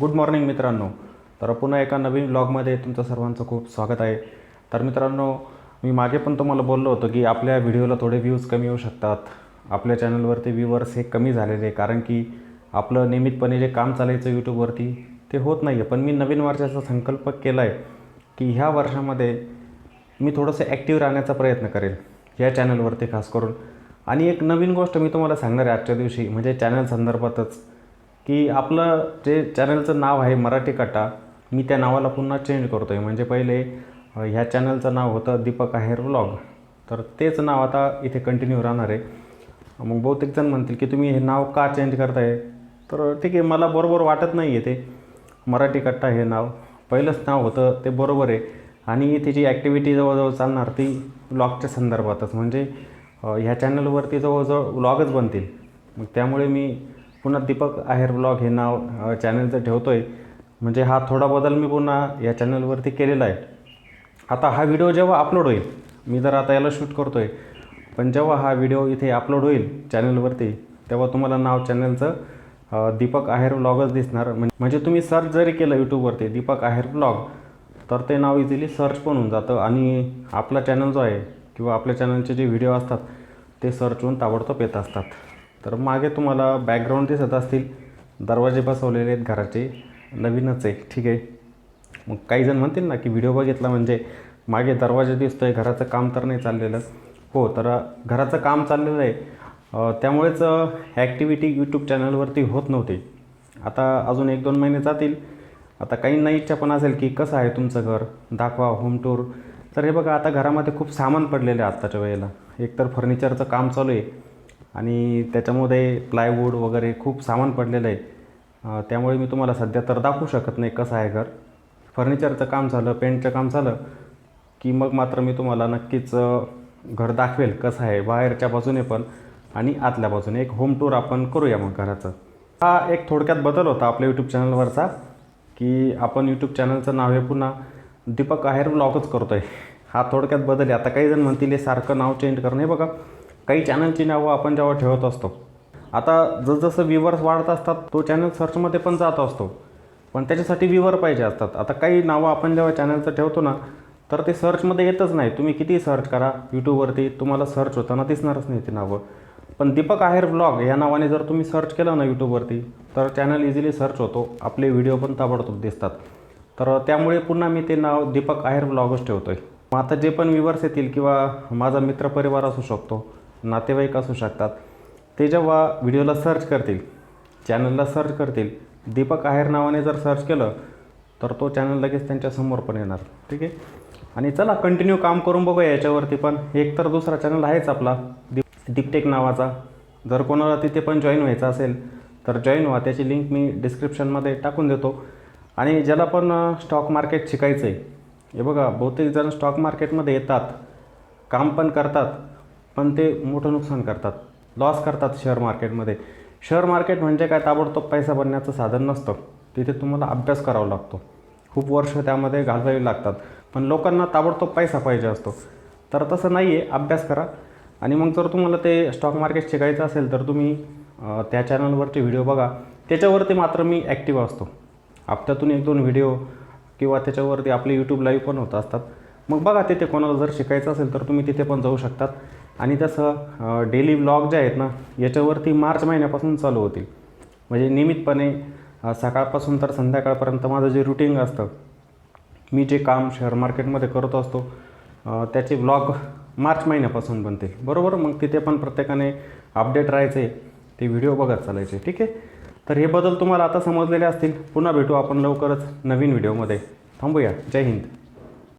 Good morning मित्रांनो. तर पुन्हा एका नवीन ब्लॉगमध्ये तुमचं सर्वांचं खूप स्वागत आहे. तर मित्रांनो मी मागे पण तुम्हाला बोललो होतो की आपल्या व्हिडिओला थोडे व्ह्यूज कमी येऊ शकतात. आपल्या चॅनलवरती व्ह्यूवर्स हे कमी झालेले आहे कारण की आपलं नियमितपणे जे काम चालायचं यूट्यूबवरती ते होत नाही आहे पण मी नवीन वर्षाचा संकल्प केला आहे की ह्या वर्षामध्ये मी थोडंसं ॲक्टिव्ह राहण्याचा प्रयत्न करेल या चॅनलवरती खास करून. आणि एक नवीन गोष्ट मी तुम्हाला सांगणार आहे आजच्या दिवशी म्हणजे चॅनल संदर्भातच. की आपलं जे चॅनलचं नाव आहे मराठी कट्टा मी त्या नावाला पुन्हा चेंज करतो आहे म्हणजे पहिले ह्या चॅनलचं नाव होतं दीपक आहेर व्लॉग तर तेच नाव आता इथे कंटिन्यू राहणार आहे. मग बहुतेक जण म्हणतील की तुम्ही हे नाव का चेंज करताय? तर ठीक आहे मला बरोबर वाटत नाही आहे ते. मराठी कट्टा हे नाव. पहिलंच नाव होतं ते बरोबर आहे. आणि त्याची ॲक्टिव्हिटी जवळजवळ चालणार ती व्लॉगच्या संदर्भातच. म्हणजे ह्या चॅनलवरती जवळजवळ व्लॉगच बनतील. मग त्यामुळे मी पुन्हा दीपक आहेर ब्लॉग हे नाव चॅनलचं ठेवतो आहे म्हणजे हा थोडा बदल मी पुन्हा या चॅनलवरती केलेला आहे. आता हा व्हिडिओ जेव्हा अपलोड होईल मी जर आता याला शूट करतो आहे पण जेव्हा हा व्हिडिओ इथे अपलोड होईल चॅनलवरती तेव्हा तुम्हाला नाव चॅनलचं दीपक आहेर ब्लॉगच दिसणार. म्हणजे तुम्ही सर्च जरी केलं यूट्यूबवरती दीपक आहेर ब्लॉग तर ते नाव इझिली सर्च पण होऊन जातं. आणि आपला चॅनल जो आहे किंवा आपल्या चॅनलचे जे व्हिडिओ असतात ते सर्च होऊन ताबडतोब येत असतात. तर मागे तुम्हाला बॅकग्राऊंड दिसत असतील. दरवाजे बसवलेले आहेत घराचे. नवीनच आहे. ठीक आहे. मग काही जण म्हणतील ना की व्हिडिओ बघितला म्हणजे मागे दरवाजा दिसतो आहे घराचं काम तर नाही चाललेलं. हो तर घराचं काम चाललेलं आहे. त्यामुळेच ॲक्टिव्हिटी यूट्यूब चॅनलवरती होत नव्हती. आता अजून एक दोन महिने जातील. आता काहींना इच्छा पण असेल की कसं आहे तुमचं घर? दाखवा होम टूर तर हे बघा आता घरामध्ये खूप सामान पडलेलं आहे आत्ताच्या वेळेला. एकतर फर्निचरचं काम चालू आहे. आणि त्याच्यामध्ये प्लायवूड वगैरे खूप सामान पडलेलं आहे. त्यामुळे मी तुम्हाला सध्या तर दाखवू शकत नाही कसं आहे घर. फर्निचरचं काम झालं पेंटचं काम झालं की मग मात्र मी तुम्हाला नक्कीच घर दाखवेल कसं आहे बाहेरच्या बाजूने पण आणि आतल्या बाजूने. एक होम टूर आपण करूया मग घराचं. हा एक थोडक्यात बदल होता आपल्या यूट्यूब चॅनलवरचा की आपण यूट्यूब चॅनलचं नाव हे पुन्हा दीपक आहेर ब्लॉगच करतो आहे हा थोडक्यात बदल आहे. आता काही जण म्हणतील हे सारखं नाव चेंज करणं. हे बघा काही चॅनलची नावं आपण जेव्हा ठेवत असतो. आता जसजसं व्ह्युअर्स वाढत असतात तो चॅनल सर्चमध्ये पण जात असतो. पण त्याच्यासाठी व्ह्युअर पाहिजे असतात. आता काही नावं आपण जेव्हा चॅनलचं ठेवतो ना तर ते सर्चमध्ये येतच नाही. तुम्ही किती सर्च करा यूट्यूबवरती तुम्हाला सर्च होताना दिसणारच नाही ते नावं. पण दीपक आहेर ब्लॉग या नावाने जर तुम्ही सर्च केलं ना यूट्यूबवरती तर चॅनल इझिली सर्च होतो. आपले व्हिडिओ पण ताबडतोब दिसतात. तर त्यामुळे पुन्हा मी ते नाव दीपक आहेर ब्लॉगच ठेवतो आहे मग आता जे पण व्ह्युअर्स येतील किंवा माझा मित्रपरिवार असू शकतो नातेवाईक असू शकतात. ते जेव्हा व्हिडिओला सर्च करतील चॅनलला सर्च करतील दीपक आहेर नावाने जर सर्च केलं तर तो चॅनल लगेच त्यांच्यासमोर पण येणार. ठीक आहे? आणि चला कंटिन्यू काम करून बघूया याच्यावरती पण. एक तर दुसरा चॅनल आहेच आपला दीप दीपटेक नावाचा. जर कोणाला तिथे पण जॉईन व्हायचं असेल तर जॉईन व्हा. त्याची लिंक मी डिस्क्रिप्शनमध्ये टाकून देतो. आणि ज्याला पण स्टॉक मार्केट शिकायचं आहे हे बघा बहुतेक जण स्टॉक मार्केटमध्ये येतात काम पण करतात पण ते मोठं नुकसान करतात. लॉस करतात शेअर मार्केटमध्ये शेअर मार्केट म्हणजे काय? ताबडतोब पैसा बनण्याचं साधन नसतं. तिथे तुम्हाला अभ्यास करावा लागतो. खूप वर्ष त्यामध्ये घालवावी लागतात. पण लोकांना ताबडतोब पैसा पाहिजे असतो. तर तसं नाही आहे अभ्यास करा. आणि मग जर तुम्हाला ते स्टॉक मार्केट शिकायचं असेल तर तुम्ही त्या चॅनलवरचे व्हिडिओ बघा. त्याच्यावरती मात्र मी ॲक्टिव्ह असतो. हप्त्यातून एक दोन व्हिडिओ किंवा त्याच्यावरती आपले यूट्यूब लाईव्ह पण होत असतात. मग बघा तिथे कोणाला जर शिकायचं असेल तर तुम्ही तिथे पण जाऊ शकतात. आणि तसं डेली व्लॉग जे आहेत ना याच्यावरती मार्च महिन्यापासून चालू होतील. म्हणजे नियमितपणे सकाळपासून तर संध्याकाळपर्यंत माझं जे रुटीन असतं मी जे काम शेअर मार्केटमध्ये करत असतो त्याचे व्लॉग मार्च महिन्यापासून बनते. बरोबर? मग तिथे पण प्रत्येकाने अपडेट राहायचे ते व्हिडिओ बघत चालायचे. ठीक आहे? तर हे बदल तुम्हाला आता समजलेले असतील. पुन्हा भेटू आपण लवकरच नवीन व्हिडिओमध्ये थांबूया. जय हिंद.